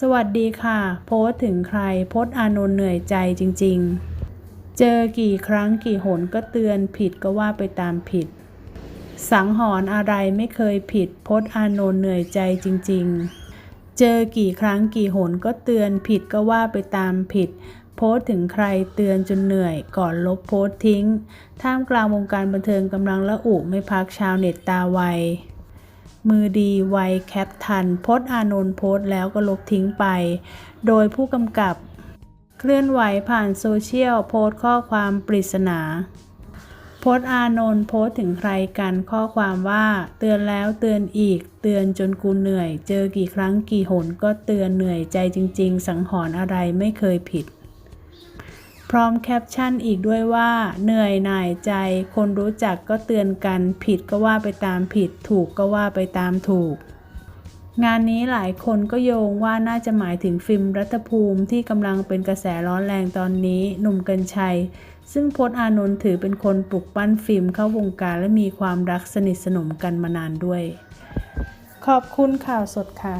สวัสดีค่ะ โพสถึงใคร โพสอานนท์เหนื่อยใจจริง ๆ เจอกี่ครั้งกี่หนก็เตือนผิดก็ว่าไปตามผิด สังหรณ์อะไรไม่เคยผิด โพสอานนท์เหนื่อยใจจริง ๆ เจอกี่ครั้งกี่หนก็เตือนผิดก็ว่าไปตามผิด โพสถึงใครเตือนจนเหนื่อย ก่อนลบโพสทิ้ง ท่ามกลางวงการบันเทิงกำลังละอุไม่พักชาวเน็ตตาไว มือดีไวแคปทันโพสต์อานนท์โพสต์แล้วก็ลบทิ้งไป โดยผู้กำกับเคลื่อนไหวผ่านโซเชียลโพสต์ข้อความปริศนาโพสอานนท์โพสถึงใครกันข้อความว่า เตือนแล้วเตือนอีก เตือนจนกูเหนื่อย เจอกี่ครั้งกี่หนก็เตือนเหนื่อยใจจริง ๆ สังหรณ์อะไรไม่เคยผิด พร้อมแคปชั่นอีกด้วยว่า เหนื่อยหน่ายใจ คนรู้จักก็เตือนกัน ผิดก็ว่าไปตามผิด ถูกก็ว่าไปตามถูก งานนี้หลายคนก็โยงว่าน่าจะหมายถึงฟิล์มรัฐภูมิที่กำลังเป็นกระแสร้อนแรงตอนนี้ หนุ่มกัญชัย ซึ่งพจน์อานนท์ถือเป็นคนปลุกปั้นฟิล์มเข้าวงการและมีความรักสนิทสนมกันมานานด้วย ขอบคุณข่าวสดค่ะ